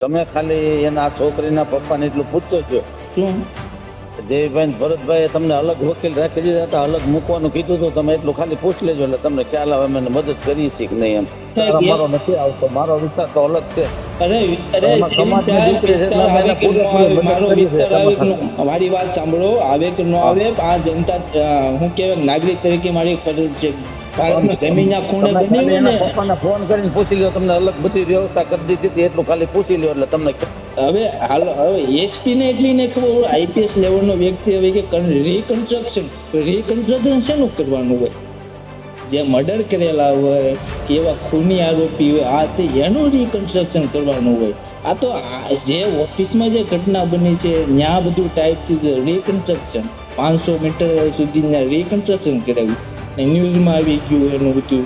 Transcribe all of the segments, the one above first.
તમે ખાલી એના છોકરીના પપ્પાને એટલું પૂછતો છો. શું દેવીભાઈ ભરતભાઈએ તમને અલગ વકીલ રાખી દીધા હતા અલગ મૂકવાનું કીધું હતું તમે એટલું ખાલી પૂછ લેજો એટલે તમને ખ્યાલ આવે મને મદદ કરી છે કે નહીં એમ. મારો નથી આવતો મારો વિસ્તાર તો અલગ છે. મારી વાત સાંભળો આવે કે ન આવે આ જનતા હું કેવાય નાગરિક તરીકે મારી ફરજ છે. ભારતની જમીનના ખૂણે તમે બની ખાલી હોય ને એના પપ્પાને ફોન કરીને પૂછી લ્યો તમને અલગ બધી વ્યવસ્થા કરી દીધી હતી એટલું ખાલી પૂછી લ્યો એટલે તમને હવે હાલ હવે એસપી ને એટલી ને ખબર આઈપીએસ લેવલનો વ્યક્તિ હવે કે રિકન્સ્ટ્રક્શન રિકન્સ્ટ્રક્શન શેનું કરવાનું હોય? જે મર્ડર કરેલા હોય કે એવા ખૂની આરોપી હોય આ તે એનું રિકન્સ્ટ્રક્શન કરવાનું હોય? આ તો જે ઓફિસમાં જે ઘટના બની છે ત્યાં બધું ટાઈપ રિકન્સ્ટ્રક્શન પાંચસો મીટર સુધી રિકન્સ્ટ્રક્શન કરાવ્યું. ન્યૂઝમાં આવી ગયું એનું બધું.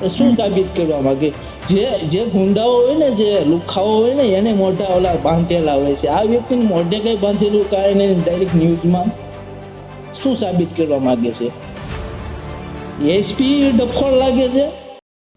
તો શું સાબિત કરવા માંગે? જે જે ગુંડાઓ હોય ને, જે લુખાઓ હોય ને, એને મોઢા ઓલા બાંધેલા હોય છે. આ વ્યક્તિને મોઢે કઈ બાંધેલું કાંઈ નહીં ડાયરેક્ટ ન્યૂઝમાં શું સાબિત કરવા માંગે છે? એસપી ડફોળ લાગે છે.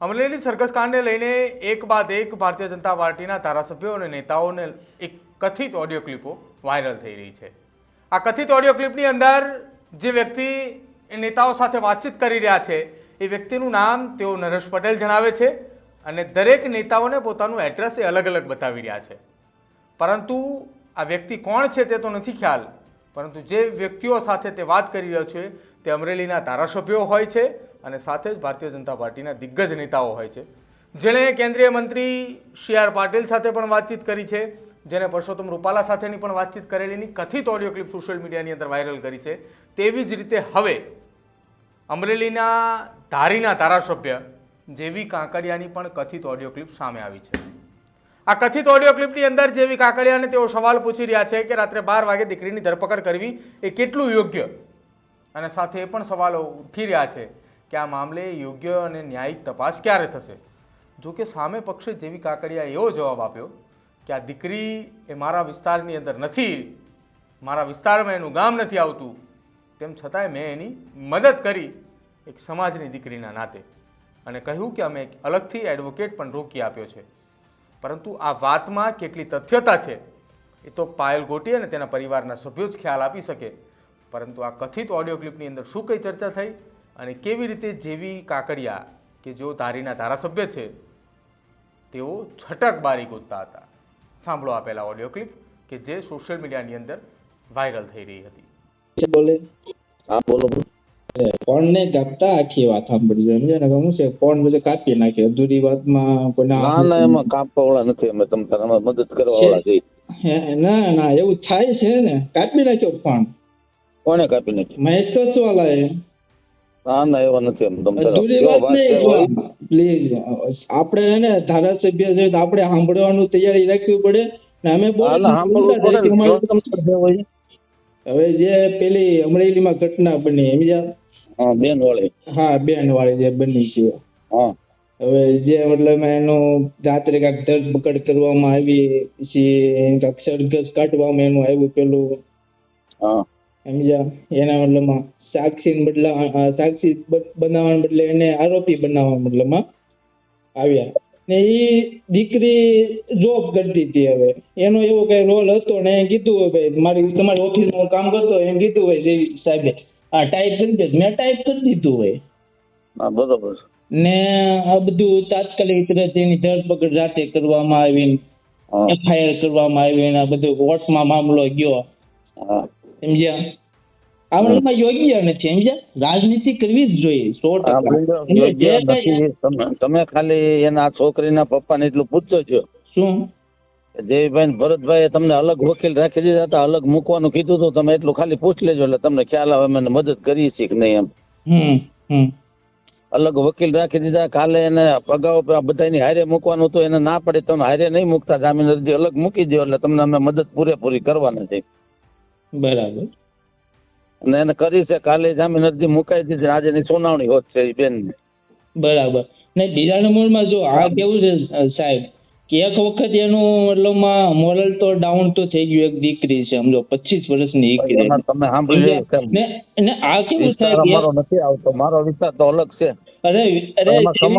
અમરેલી સરઘસ કાંડને લઈને એક બાદ એક ભારતીય જનતા પાર્ટીના ધારાસભ્યો અને નેતાઓને એક કથિત ઓડિયો ક્લિપો વાયરલ થઈ રહી છે. આ કથિત ઓડિયો ક્લિપની અંદર જે વ્યક્તિ નેતાઓ સાથે વાતચીત કરી રહ્યા છે. એ વ્યક્તિનું નામ તેઓ નરેશ પટેલ જણાવે છે અને દરેક નેતાઓને પોતાનું એડ્રેસ એ અલગ અલગ બતાવી રહ્યા છે. પરંતુ આ વ્યક્તિ કોણ છે તે તો નથી ખ્યાલ. પરંતુ જે વ્યક્તિઓ સાથે તે વાત કરી રહ્યો છે તે અમરેલીના ધારાસભ્યો હોય છે અને સાથે જ ભારતીય જનતા પાર્ટીના દિગ્ગજ નેતાઓ હોય છે. જેણે કેન્દ્રીય મંત્રી સી આર પાટીલ સાથે પણ વાતચીત કરી છે. જેને પરસોત્તમ રૂપાલા સાથેની પણ વાતચીત કરેલીની કથિત ઓડિયો ક્લિપ સોશિયલ મીડિયાની અંદર વાયરલ કરી છે, તેવી જ રીતે હવે અમરેલીના ધારીના ધારાસભ્ય જેવી કાંકડિયાની પણ કથિત ઓડિયો ક્લિપ સામે આવી છે. આ કથિત ઓડિયો ક્લિપની અંદર જેવી કાકડિયાને તેઓ સવાલ પૂછી રહ્યા છે કે રાત્રે બાર વાગે દીકરીની ધરપકડ કરવી એ કેટલું યોગ્ય? અને સાથે એ પણ સવાલો ઉઠી રહ્યા છે કે આ મામલે યોગ્ય અને ન્યાયિક તપાસ ક્યારે થશે? જો કે સામે પક્ષે જેવી કાકડિયાએ એવો જવાબ આપ્યો કે આ દીકરી એ મારા વિસ્તારની અંદર નથી, મારા વિસ્તારમાં એનું ગામ નથી આવતું, તેમ છતાંય મેં એની મદદ કરી એક સમાજની દીકરીના નાતે. અને કહ્યું કે અમે એક અલગથી એડવોકેટ પણ રોકી આપ્યો છે. પરંતુ આ વાતમાં કેટલી તથ્યતા છે, એ તો પાયલ ગોટી અને તેના પરિવારના સભ્યો જ ખ્યાલ આપી શકે. પરંતુ આ કથિત ઓડિયો ક્લિપની અંદર શું કઈ ચર્ચા થઈ અને કેવી રીતે જેવી કાકડિયા કે જેઓ ધારીના ધારાસભ્ય છે, તેઓ છટક બારી ગોતતા હતા? સાંભળો આપેલા ઓડિયો ક્લિપ કે જે સોશિયલ મીડિયાની અંદર વાયરલ થઈ રહી હતી. બોલે. હા બોલો. ફોન ને કાપતા આખી વાત સાંભળી જાય ને? શું છે? ફોન બધે કાપી નાખે. અધૂરી વાતમાં કોઈને ના ના એમાં કાપવા વાળા નથી. અમે તમ તારે મદદ કરવા વાળા છીએ. હે, ના ના એવું થાય છે ને? કાપી નાખ્યો ફોન. કોને કાપી નાખ્યો? મહેશ કસવાલાએ ના ના એવા નથી છે પ્લીઝ આપણે હે ને ધારાસભ્ય છે આપણે સાંભળવાનું તૈયારી રાખવી પડે. ને અમે. હવે જે પેલી અમરેલીમાં ઘટના બની સમજ્યા? હા બેન વાળી હા બેન વાળી જે બની છે. હવે જે મતલબ એનું રાત્રે કાંઈક ધરપકડ કરવામાં આવી પછી કાંઈક સરઘસ કાઢવામાં એનું આવ્યું પેલું. હા. સમજ્યા? એના મતલબમાં સાક્ષી બદલા સાક્ષી બનાવવા બનાવવાના બદલે એને આરોપી બનાવવા મતલબમાં આવ્યા. ને એ દીકરી જોબ કરતી હતી હવે. એનો એવો કઈ રોલ હતો ને એ કીધું હોય ભાઈ મારી તમારી ઓફિસમાં હું કામ કરતો એમ કીધું હોય જે સાહેબે. હા ટાઈપ કરી દે મેં ટાઈપ કરી દીધું હોય. હા બરોબર. ને આ બધું તાત્કાલિક રીતે એની ધરપકડ રાતે કરવામાં આવી એફઆઈઆર કરવામાં આવી ને આ બધું કોર્ટમાં મામલો ગયો. સમજ્યા? આ મતલબમાં યોગ્ય નથી સમજ્યા? રાજનીતિ કરવી જ જોઈએ સો ટકા. તમે- ખાલી એના છોકરીના પપ્પાને એટલું પૂછતો છો શું? દેવીભાઈ ભરતભાઈ તમને અલગ વકીલ રાખી દીધા હતા અલગ મૂકવાનું કીધું હતું તમે એટલું ખાલી પૂછ લેજો એટલે તમને ખ્યાલ આવે મને મદદ કરી છે કે નહીં એમ. હમ હમ. અલગ વકીલ રાખી દીધા કાલે એને અગાઉ બધાની હારે મૂકવાનું હતું એને ના પડે તમે હારે નહીં મૂકતા જામીન અરજી અલગ મૂકી દો એટલે તમને અમે મદદ પૂરેપૂરી કરવાના છે બરાબર. અને એને કરી છે કાલે જામીન અરજી મુકાઈ દીધી આજે એની સુનાવણી હોત છે એ બેન. બરાબર. ને બીજા નંબરમાં જો આ કેવું છે સાહેબ કે એક વખત એનું મતલબમાં મોરલ તો ડાઉન તો થઈ ગયું એક દીકરી છે સમજો પચીસ વર્ષની દીકરી તમે સાંભળી ને આ કેવું થાય મારો નથી આવતો મારો વિસ્તાર તો અલગ છે. અરે અરે વિસ્તાર ન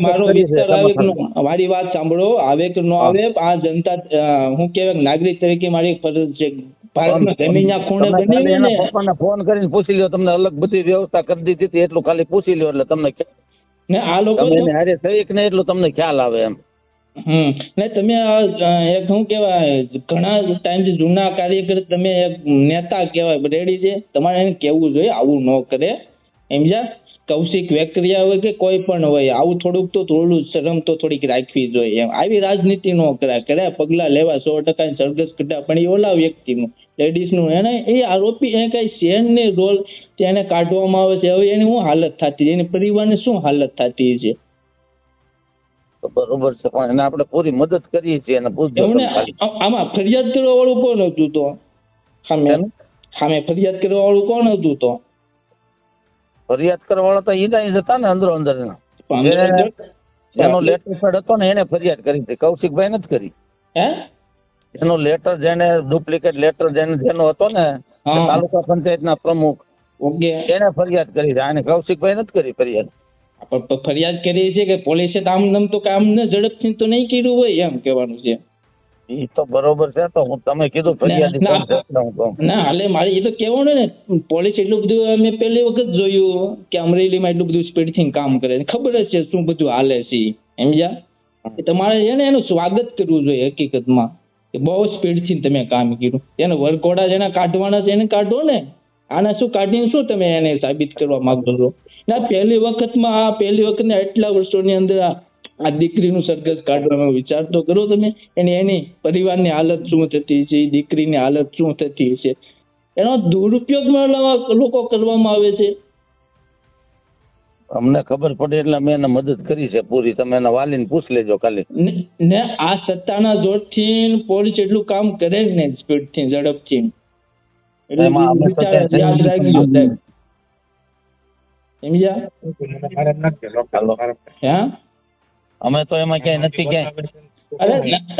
મારો મારી વાત સાંભળો આવે કે ન આવે આ જનતા હું કહેવાય નાગરિક તરીકે મારી ફરજ છે ફોન કરીને પૂછી લ્યો તમને અલગ બધી વ્યવસ્થા કરી દીધી હતી એટલું ખાલી પૂછી લ્યો એટલે તમને ખ્યાલ- ને આ લોકો હારે થઈ ને એટલું તમને ખ્યાલ આવે એમ. હમ. ને તમે એક શું કહેવાય ઘણા ટાઈમથી જૂના કાર્યકર તમે એક નેતા કહેવાય રેડી છે. તમારે એને કહેવું જોઈએ આવું ન કરે. સમજ્યા કૌશિક વેકરિયા હોય કે કોઈ પણ હોય આવું થોડુંક તો થોડું શરમ તો થોડીક રાખવી જોઈએ. એમ આવી રાજનીતિ ન કરાય. કરે પગલા લેવા સો ટકા સરઘસ કઢા પણ એ ઓલા વ્યક્તિનું લેડીઝનું એને એ આરોપી એને કઈ શેરની રોલ તેને કાઢવામાં આવે છે? હવે એની શું હાલત થતી? એની પરિવારની શું હાલત થતી છે? તો બરોબર છે પણ એને આપણે પૂરી મદદ કરીએ છીએ એને આમાં ફરિયાદ કરવા વાળું કોણ હતું તો? સામે? સામે ફરિયાદ કરવા વાળું કોણ હતું તો? ફરિયાદ કરવા વાળા તો ઈના જ હતા ને અંદરો અંદર એના. લેટર હતો ને એને ફરિયાદ કરી હતી કૌશિકભાઈ નથી કરી. હે? એનો લેટર જેને ડુપ્લિકેટ લેટર જેને જેનો હતો ને. તાલુકા પંચાયતના પ્રમુખ એને ફરિયાદ કરી છે. આને કૌશિકભાઈ નથી કરી ફરિયાદ. પણ ફરિયાદ કરી છે કે પોલીસે આમ નમ તો કામ ને ઝડપથી તો નહીં કર્યું હોય એમ કહેવાનું છે. ઈ તો બરોબર છે તો હું તમે કીધું ફરિયાદ ના, એટલે મારે એ તો કહેવાનું ને પોલીસ એટલું બધું અમે પહેલી વખત જોયું કે અમરેલીમાં એટલું બધું સ્પીડથી કામ કરે છે. ખબર જ છે શું બધું હાલે છે સમજ્યા? તમારે છે ને એનું સ્વાગત કરવું જોઈએ હકીકતમાં કે બહુ સ્પીડથી તમે કામ કર્યું. એને વરઘોડા જેના કાઢવાના છે એને કાઢો ને. આના શું કાઢીને શું તમે એને સાબિત કરવા માંગો છો? ના પહેલી વખતમાં આ પહેલી વખતને એટલા વર્ષોની અંદર આ દીકરીનું સરઘસ કાઢવાનો વિચાર તો કરો તમે. એની એની પરિવારની હાલત શું થતી છે? એ દીકરીની હાલત શું થતી છે એનો દુરુપયોગ લોકો કરવામાં આવે છે. અમને ખબર પડે એટલે અમે એને મદદ કરી છે પૂરી. તમે એના વાલીને પૂછ લેજો ખાલી. ને- ને આ સત્તાના જોરથી પોલીસ એટલું કામ કરે જ ને સ્પીડથી ઝડપથી. સમજ્યા? અમે તો એમાં ક્યાંય નથી ક્યાંય. અરે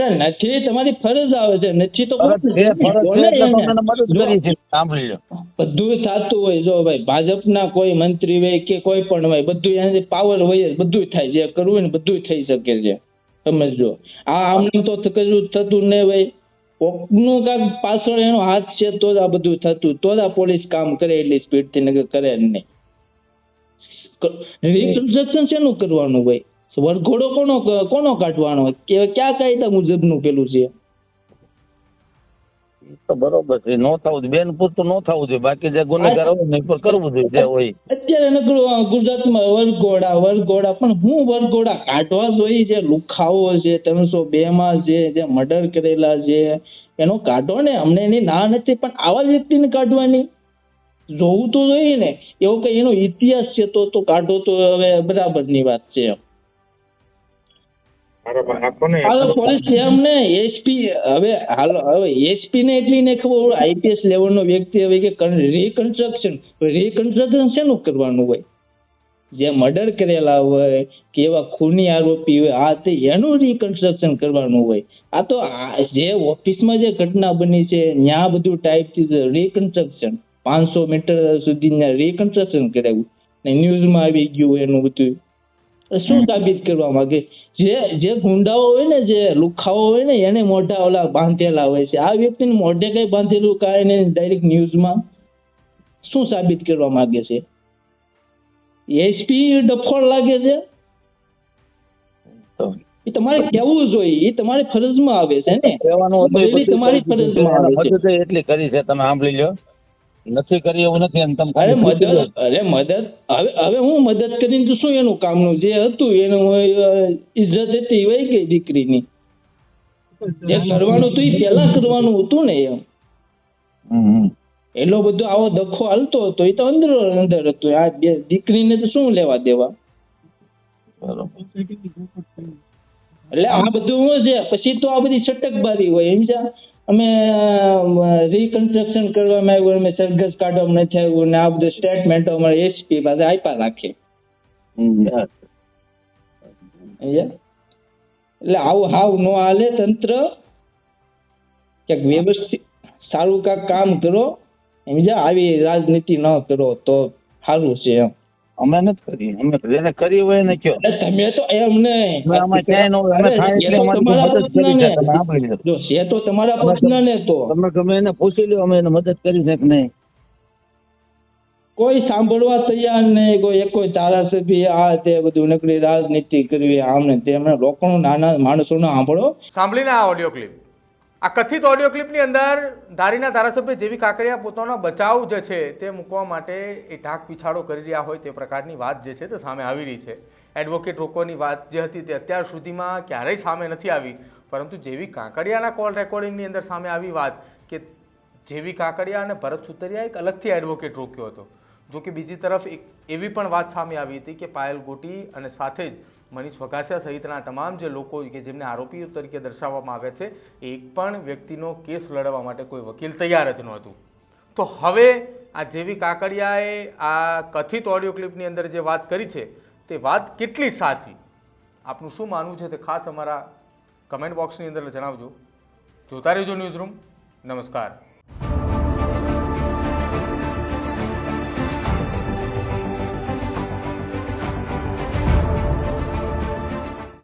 અરે નથી તમારી ફરજ આવે છે. નથી તો બધું થતું હોય જો ભાઈ ભાજપના કોઈ મંત્રી હોય કે કોઈ પણ હોય બધું એનાથી પાવર હોય જ, બધું થાય. જે કરવું હોય ને બધું થઈ શકે છે. સમજજો. આ આમ તો થ- કશું થતું નહીં ભાઈ. કોકનું કાંક પાછળ એનો હાથ છે તો જ આ બધું થતું. તો જ આ પોલીસ કામ કરે એટલી સ્પીડથી નગર કરે જ નહીં. રિકન્સ્ટ્રક્શન શેનું કરવાનું ભાઈ? વરઘોડો કોનો કોનો કાઢવાનો? કે કયા કાયદા મુજબનું પેલું છે? તો બરોબર છે નો થવું બેન પૂરતું નો થવું જોઈએ બાકી જે ગુનેગાર હોય ને પર કરવું જોઈએ જે હોય. અત્યારે નકરું ગુજરાતમાં વરઘોડા વરઘોડા પણ હું વરઘોડા કાઢવા જોઈએ જે લુખાઓ છે ત્રણસો બે માં છે જે મર્ડર કરેલા છે એનો કાઢો ને અમને એની ના નથી પણ આવા વ્યક્તિને કાઢવાની જોવું તો જોઈએ ને એવો કઈ એનો ઇતિહાસ છે તો તો કાઢો તો હવે બરાબરની વાત છે. રિકન્સ્ટ્રક્શન રિકન્સ્ટ્રક્શન શેનું કરવાનું હોય? જે મર્ડર કરેલા હોય, કે એવા ખૂની આરોપી હોય, આ તે એનું રિકન્સ્ટ્રક્શન કરવાનું હોય? આ તો જે ઓફિસમાં જે ઘટના બની છે, ત્યાં બધું ટાઈપથી રિકન્સ્ટ્રક્શન પાંચસો મીટર સુધી રિકન્સ્ટ્રક્શન કરાવ્યું. ને ન્યૂઝમાં આવી ગયું એનું બધું. શું સાબિત કરવા માંગે? જે જે ગુંડાઓ હોય ને જે લુખાઓ હોય ને એને મોઢા ઓલા બાંધેલા હોય છે. આ વ્યક્તિને મોઢે કઈ બાંધેલું કાંઈ નહીં ડાયરેક્ટ ન્યૂઝમાં શું સાબિત કરવા માંગે છે? એસપી ડફોળ લાગે છે? એ તમારે કહેવું જોઈએ. એ તમારી ફરજમાં આવે છે ને. તમારી. ફરજમાં આવે છે. એટલી કરી છે. તમે સાંભળી લ્યો નથી કરી એવું નથી તમે અરે મદદ અરે મદદ હવે હવે હું મદદ કરીને તો શું એનું કામનું? જે હતું એનું ઇજ્જત હતી વહી ગઈ દીકરીની. જે કરવાનું હતું એ પહેલા કરવાનું હતું ને એમ. એટલો બધો આવો દખો હાલતો હતો એ તો અંદર અંદર હતો. આ બે દીકરીને તો શું લેવા દેવા? એટલે આ બધું શું છે પછી તો આ બધી છટકબારી હોય એમ છે અમે રિકન્સ્ટ્રક્શન કરવામાં આવ્યું અમે સરઘસ કાઢવામાં નથી આવ્યું ને આ બધું સ્ટેટમેન્ટો અમારે એસપી પાસે આપ્યા રાખે. એટલે આવું હાવ નો હાલે તંત્ર. ક્યાંક વ્યવસ્થિત સારું કાંક કામ કરો. સમજ્યા? આવી રાજનીતિ ન કરો તો સારું છે એમ. અમે નથી કરી અમે જેને કરી હોય ને કયો તમે તો એમ નહીં. અમે ક્યાંય ન અમે થાય એટલે અમારી મદદ કરી છે. તમે ને. સાંભળી જો છે તો તમારા પ્રશ્ન ને તો. તમે ગમે એને પૂછી લ્યો અમે એને મદદ કરી છે કે નહીં. કોઈ સાંભળવા તૈયાર નહીં કોઈ એક કોઈ ધારાસભ્ય આ તે બધું નકરી રાજનીતિ કરવી આમ ને તેમ ને લોકોનું નાના માણસોનો સાંભળો. સાંભળીને આ ઓડિયો ક્લિપ આ કથિત ઓડિયો ક્લિપની અંદર ધારીના ધારાસભ્ય જેવી કાકડિયા પોતાનો બચાવ જે છે તે મૂકવા માટે એ ઢાક પીછાડો કરી રહ્યા હોય તે પ્રકારની વાત જે છે તે સામે આવી રહી છે. એડવોકેટ રોકોની વાત જે હતી તે અત્યાર સુધીમાં ક્યારેય સામે નથી આવી. પરંતુ જેવી કાંકડિયાના કોલ રેકોર્ડિંગની અંદર સામે આવી વાત કે જેવી કાંકડિયા અને ભરત સુતરિયા એક અલગથી એડવોકેટ રોક્યો હતો. જો કે બીજી તરફ એક એવી પણ વાત સામે આવી હતી કે પાયલ ગોટી અને સાથે જ મનીષ વઘાસિયા સહિતના તમામ જે લોકો કે જેમને આરોપીઓ તરીકે દર્શાવવામાં આવ્યા છે, એક પણ વ્યક્તિનો કેસ લડવા માટે કોઈ વકીલ તૈયાર જ નહોતું. તો હવે આ જેવી કાકડિયાએ આ કથિત ઓડિયો ક્લિપની અંદર જે વાત કરી છે, તે વાત કેટલી સાચી? આપનું શું માનવું છે તે ખાસ અમારા કમેન્ટ બોક્સની અંદર જણાવજો. જોતા રહેજો ન્યૂઝ રૂમ. નમસ્કાર.